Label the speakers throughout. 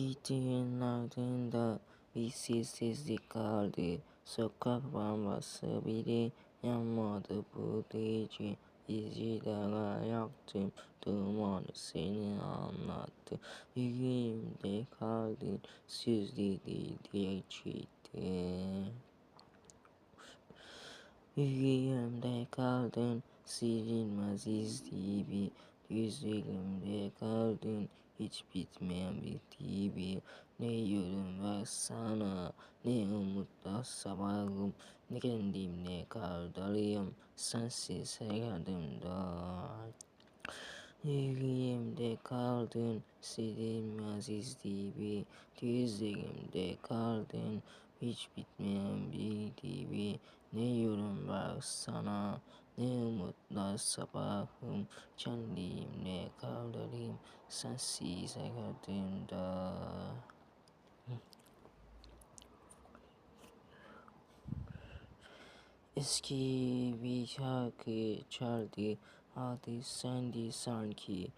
Speaker 1: Gittiğin ardında bir sessizlik kaldı. Sokak lambası bile yanmadı bu gece. İzcilara yaktım dumanı seni anlattı. Yüreğimde kaldın sözleri gerçekti. Yüreğimde kaldın silinmez iz gibi Gözlerimde kaldın hiç bitmeyen bir gibi Ne yorum var sana ne umutla sabahım. Ne kendimle kaldırayım sensiz her adımda Yüreğimde kaldın silinmez iz gibi Gözlerimde kaldın hiç bitmeyen bir gibi Ne yorum var sana ne umutla sabahım Kendimle kaldırayım sensiz her adımda Eski bir şarkı çaldı adı sendi sanki.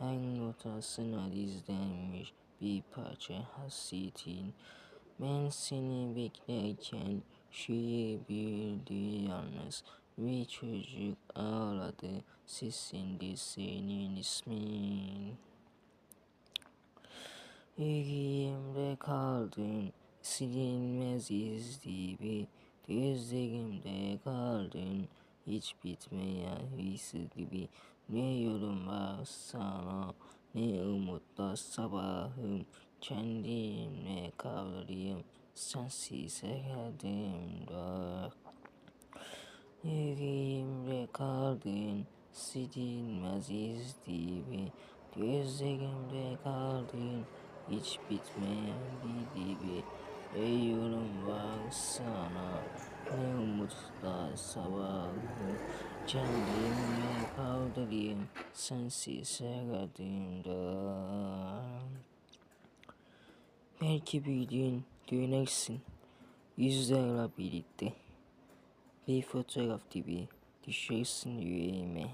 Speaker 1: En notasına dizlenmiş bir parça hasretin. Ben seni beklerken şiir büyüdü yalnız Bir çocuk ağladı. Sesinde senin ismin. Yüreğimde kaldın. Silinmez iz gibi Gözlerimde kaldın. Hiç bitmeyen his gibi. Ne yorum var sana? Ne umutla sabahım? Kendimle kavrayım sensiz her Yüreğimde kaldın silinmez iz gibi Gözlerimde kaldın hiç bitmeyen bir gibi Ne yorum var sana ne umutla sabahım Kendimle kaldırayım sensiz her adımda Belki bir gün dönersin yüzlerle birlikte Bir fotoğraf gibi düşersin yüreğime.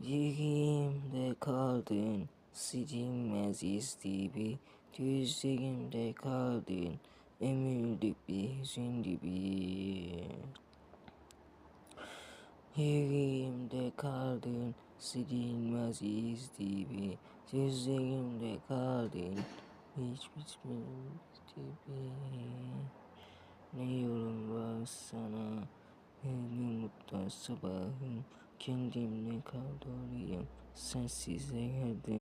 Speaker 1: Yüreğimde kaldın. Silinmez iz gibi Gözlerimde kaldın. Ömürlük bir hüzün gibi Yüreğimde kaldın. Silinmez iz gibi Gözlerimde kaldın. Hiç bitmez gibi Ne yorum var sana? Ne umutla sabahım Kendimle kaldırayım. Sensiz her